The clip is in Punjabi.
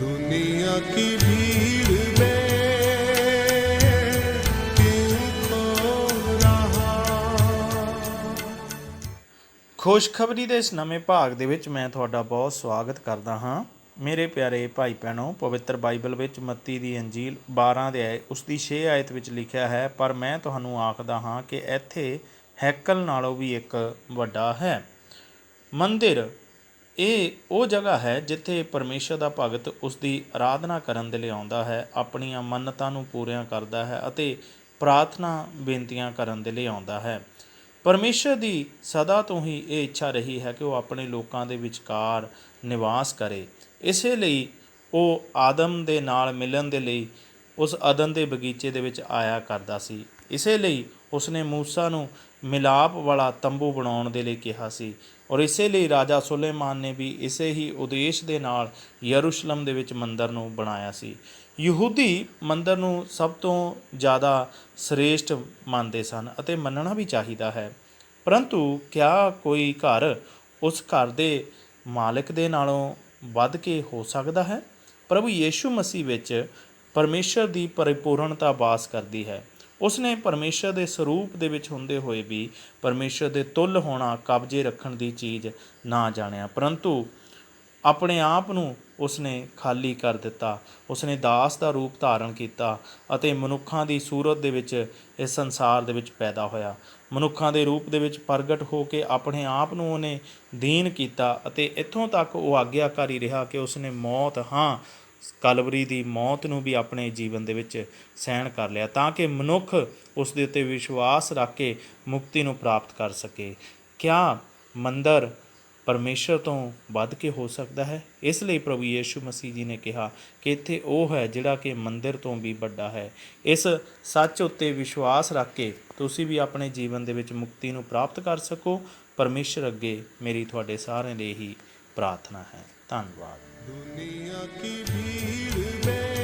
दुनिया की भीड़ में क्यों खो रहा ਖੁਸ਼ਖਬਰੀ ਦੇ ਇਸ ਨਵੇਂ ਭਾਗ ਦੇ ਵਿੱਚ ਮੈਂ ਤੁਹਾਡਾ ਬਹੁਤ ਸਵਾਗਤ ਕਰਦਾ ਹਾਂ ਮੇਰੇ ਪਿਆਰੇ ਭਾਈ ਭੈਣੋ ਪਵਿੱਤਰ ਬਾਈਬਲ ਵਿੱਚ ਮੱਤੀ ਦੀ ਅੰਜੀਲ 12 ਦੇ ਆਏ ਉਸ ਦੀ 6 ਆਇਤ ਵਿੱਚ ਲਿਖਿਆ ਹੈ ਪਰ ਮੈਂ ਤੁਹਾਨੂੰ ਆਖਦਾ ਹਾਂ ਕਿ ਇੱਥੇ ਹੈਕਲ ਨਾਲੋਂ ਵੀ ਇੱਕ ਵੱਡਾ ਹੈ ਮੰਦਿਰ ਇਹ ਉਹ ਜਗ੍ਹਾ ਹੈ ਜਿੱਥੇ ਪਰਮੇਸ਼ਰ ਦਾ ਭਗਤ ਉਸ ਦੀ ਆਰਾਧਨਾ ਕਰਨ ਦੇ ਲਈ ਆਉਂਦਾ ਹੈ, ਆਪਣੀਆਂ ਮੰਨਤਾਂ ਨੂੰ ਪੂਰੀਆਂ ਕਰਦਾ ਹੈ ਅਤੇ ਪ੍ਰਾਰਥਨਾ ਬੇਨਤੀਆਂ ਕਰਨ ਦੇ ਲਈ ਆਉਂਦਾ ਹੈ। ਪਰਮੇਸ਼ਰ ਦੀ ਸਦਾ ਤੋਂ ਹੀ ਇਹ ਇੱਛਾ ਰਹੀ ਹੈ ਕਿ ਉਹ ਆਪਣੇ ਲੋਕਾਂ ਦੇ ਵਿਚਕਾਰ ਨਿਵਾਸ ਕਰੇ। ਇਸੇ ਲਈ ਉਹ ਆਦਮ ਦੇ ਨਾਲ ਮਿਲਣ ਦੇ ਲਈ ਉਸ ਅਦਨ ਦੇ ਬਗੀਚੇ ਦੇ ਵਿੱਚ ਆਇਆ ਕਰਦਾ ਸੀ। ਇਸੇ ਲਈ ਉਸਨੇ ਮੂਸਾ ਨੂੰ ਮਿਲਾਪ ਵਾਲਾ ਤੰਬੂ ਬਣਾਉਣ ਦੇ ਲਈ ਕਿਹਾ ਸੀ। ਔਰ ਇਸੇ ਲਈ ਰਾਜਾ ਸੁਲੇਮਾਨ ਨੇ ਵੀ ਇਸੇ ਹੀ ਉਦੇਸ਼ ਦੇ ਨਾਲ ਯਰੂਸ਼ਲਮ ਦੇ ਵਿੱਚ ਮੰਦਰ ਨੂੰ ਬਣਾਇਆ ਸੀ। ਯਹੂਦੀ ਮੰਦਰ ਨੂੰ ਸਭ ਤੋਂ ਜ਼ਿਆਦਾ ਸ੍ਰੇਸ਼ਟ ਮੰਨਦੇ ਸਨ ਅਤੇ ਮੰਨਣਾ ਵੀ ਚਾਹੀਦਾ ਹੈ। ਪਰੰਤੂ ਕਿਆ ਕੋਈ ਘਰ ਉਸ ਘਰ ਦੇ ਮਾਲਕ ਦੇ ਨਾਲੋਂ ਵੱਧ ਕੇ ਹੋ ਸਕਦਾ ਹੈ? ਪ੍ਰਭੂ ਯੀਸ਼ੂ ਮਸੀਹ ਵਿੱਚ ਪਰਮੇਸ਼ਰ ਦੀ ਪਰਿਪੂਰਨਤਾ ਵਾਸ ਕਰਦੀ ਹੈ। ਉਸਨੇ ਪਰਮੇਸ਼ਰ ਦੇ ਸਰੂਪ ਦੇ ਵਿੱਚ ਹੁੰਦੇ ਹੋਏ ਵੀ ਪਰਮੇਸ਼ਰ ਦੇ ਤੁੱਲ ਹੋਣਾ, ਕਬਜ਼ੇ ਰੱਖਣ ਦੀ ਚੀਜ਼ ਨਾ ਜਾਣਿਆ। ਪਰੰਤੂ ਆਪਣੇ ਆਪ ਨੂੰ ਉਸਨੇ ਖਾਲੀ ਕਰ ਦਿੱਤਾ। ਉਸਨੇ ਦਾਸ ਦਾ ਰੂਪ ਧਾਰਨ ਕੀਤਾ ਅਤੇ ਮਨੁੱਖਾਂ ਦੀ ਸੂਰਤ ਦੇ ਵਿੱਚ, ਇਸ ਸੰਸਾਰ ਦੇ ਵਿੱਚ ਪੈਦਾ ਹੋਇਆ। ਮਨੁੱਖਾਂ ਦੇ ਰੂਪ ਦੇ ਵਿੱਚ ਪ੍ਰਗਟ ਹੋ ਕੇ ਆਪਣੇ ਆਪ ਨੂੰ ਉਹਨੇ ਦੀਨ ਕੀਤਾ ਅਤੇ ਇੱਥੋਂ ਤੱਕ ਉਹ ਆਗਿਆਕਾਰੀ ਰਿਹਾ ਕਿ ਉਸਨੇ ਮੌਤ, ਹਾਂ ਕਲਵਰੀ ਦੀ ਮੌਤ ਨੂੰ ਵੀ ਆਪਣੇ ਜੀਵਨ ਦੇ ਵਿੱਚ ਸਹਿਣ ਕਰ ਲਿਆ ਤਾਂ ਕਿ ਮਨੁੱਖ ਉਸ ਦੇ ਉੱਤੇ ਵਿਸ਼ਵਾਸ ਰੱਖ ਕੇ ਮੁਕਤੀ ਨੂੰ ਪ੍ਰਾਪਤ ਕਰ ਸਕੇ। ਕਿਆ ਮੰਦਰ ਪਰਮੇਸ਼ਰ ਤੋਂ ਵੱਧ ਕੇ ਹੋ ਸਕਦਾ ਹੈ? ਇਸ ਲਈ ਪ੍ਰਭੂ ਯੀਸ਼ੂ ਮਸੀਹ ਜੀ ਨੇ ਕਿਹਾ ਕਿ ਇੱਥੇ ਉਹ ਹੈ ਜਿਹੜਾ ਕਿ ਮੰਦਿਰ ਤੋਂ ਵੀ ਵੱਡਾ ਹੈ। ਇਸ ਸੱਚ ਉੱਤੇ ਵਿਸ਼ਵਾਸ ਰੱਖ ਕੇ ਤੁਸੀਂ ਵੀ ਆਪਣੇ ਜੀਵਨ ਦੇ ਵਿੱਚ ਮੁਕਤੀ ਨੂੰ ਪ੍ਰਾਪਤ ਕਰ ਸਕੋ। ਪਰਮੇਸ਼ਰ ਅੱਗੇ ਮੇਰੀ ਤੁਹਾਡੇ ਸਾਰਿਆਂ ਲਈ ਹੀ ਪ੍ਰਾਰਥਨਾ ਹੈ। ਧੰਨਵਾਦ। दुनिया की भीड़ में